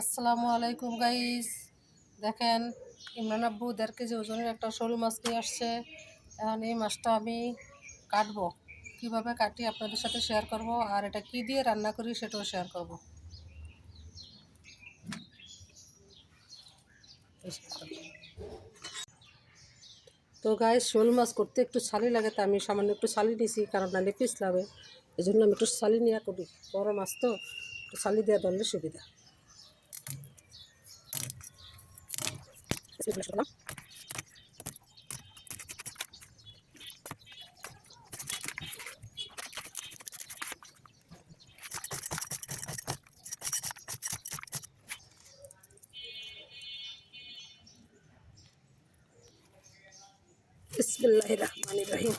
আসসালামু আলাইকুম গাইস দেখেন, ইমরান আব্বু দেড় কেজি ওজনের একটা শোল মাছ নিয়ে আসছে। এখন এই মাছটা আমি কাটবো। কীভাবে কাটি আপনাদের সাথে শেয়ার করব আর এটা কি দিয়ে রান্না করি সেটাও শেয়ার করব। তো গাইস শোল মাছ করতে একটু ছালি লাগে, তা আমি সামান্য একটু ছালি নিছি, কারণ নালে পিস লাগে এই জন্য আমি একটু ছালি নিয়ে করি। বড় মাছ তো, একটু ছালি দেওয়া ধরলে সুবিধা। বিসমিল্লাহ রহমান রহিম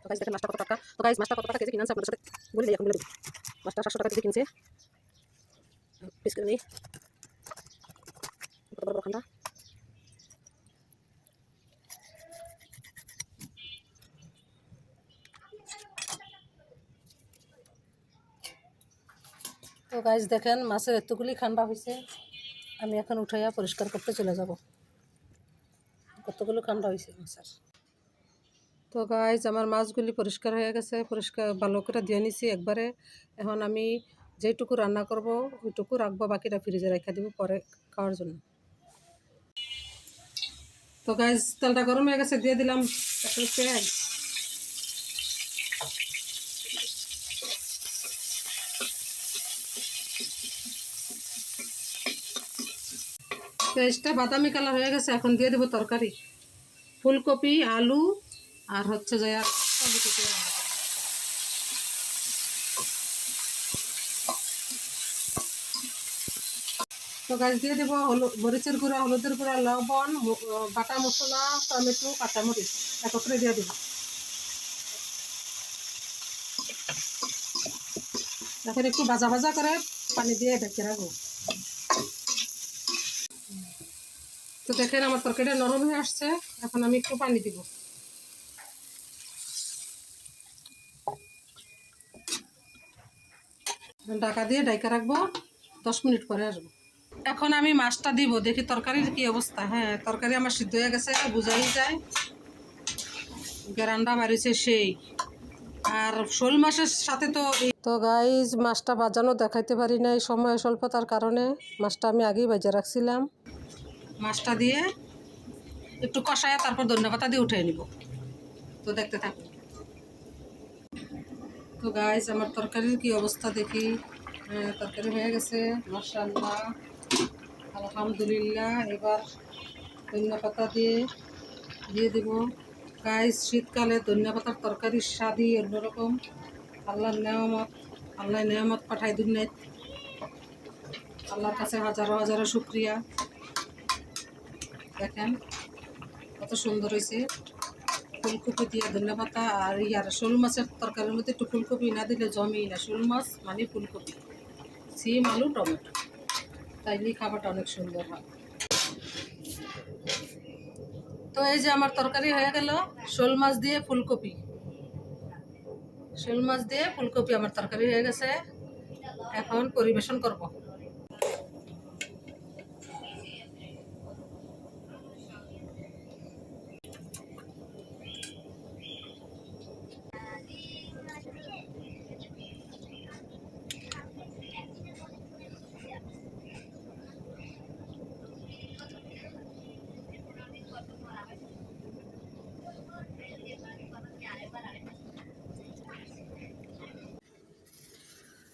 তো গাইস দেখেন মাছটা কত টাকা? তো গাইস মাছটা কত টাকা কেজি কিনছে আপনাদের সাথে বলে দিই এখন বলে দিই। মাছটা সাতশো টাকা কেজি কিনছে। পিস করে নিই বড় তো গাইস দেখেন, মাছের এতগুলি খান্ডা হয়েছে। আমি এখন উঠাইয়া পরিষ্কার করতে চলে যাব। কতগুলো কান্ডা হয়েছে মাছের? তো গাইজ আমার মাছগুলি পরিষ্কার হয়ে গেছে। পরিষ্কার, ভালো করে দিয়ে নিছি একবারে। এখন আমি যেটুকু রান্না করব, ওইটুকু রাখব, বাকিটা ফ্রিজে রেখে দিব পরে খাওয়ার জন্য। তো গাইজ তেলটা গরম হয়ে গেছে, দিয়ে দিলাম তারপরে পেঁয়াজ পেঁয়াজটা বাদামি কালার হয়ে গেছে, এখন দিয়ে দেবো তরকারি। ফুলকপি, আলু, আর হচ্ছে যে আর টমেটো দিয়ে রান্না করব। তো গাছ দিয়ে দেবো মরিচের গুঁড়া, হলুদের গুঁড়া, লবণ বাটা মশলা, টমেটো, কাঁচামরিচ একত্রে দিয়ে দেবো। এখন একটু ভাজা ভাজা করে পানি দিয়ে ঢেকে রাখব। তো দেখেন আমার তরকারিটা নরম হয়ে আসছে, এখন আমি একটু পানি দিব। ঢাকা দিয়ে ডাইকা রাখব, দশ মিনিট পরে আসব। এখন আমি মাছটা দিব দেখি তরকারির কি অবস্থা। হ্যাঁ তরকারি আমার সিদ্ধ হয়ে গেছে বুঝাই যায়। গেরান্ডা বাড়িছে সেই। আর শোল মাছের সাথে তো তো গাইজ মাছটা বাজানো দেখাইতে পারি নাই সময় স্বল্পতার কারণে। মাছটা আমি আগেই বাজে রাখছিলাম। মাছটা দিয়ে একটু কষায় তারপর ধনিয়া পাতা দিয়ে উঠে নিব। তো দেখতে থাকুন। তো গাইজ আমার তরকারির কি অবস্থা দেখি। হ্যাঁ, তরকারি হয়ে গেছে মাশাআল্লাহ। আলহামদুলিল্লাহ, এবার ধনিয়া পাতা দিয়ে দিয়ে দিব। গাইস শীতকালে ধনিয়া পাতার তরকারির স্বাদই অন্যরকম। আল্লাহর নেয়ামত আল্লাহ নেয়ামত পাঠাই দুনিয়ায়। আল্লাহর কাছে হাজারো হাজারো শুক্রিয়া। দেখেন, কত সুন্দর হয়েছে। ফুলকপি দিয়ে ধনে পাতা আর ইয়ার শোল মাছের তরকারির মধ্যে একটু ফুলকপি না দিলে জমেই না। শোল মাছ মানে ফুলকপি। সিম আলু, টমেটো। তাইলেই খাবারটা অনেক সুন্দর হয়। তো এই যে আমার তরকারি হয়ে গেল, শোল মাছ দিয়ে ফুলকপি। শোল মাছ দিয়ে ফুলকপি আমার তরকারি হয়ে গেছে। এখন পরিবেশন করব।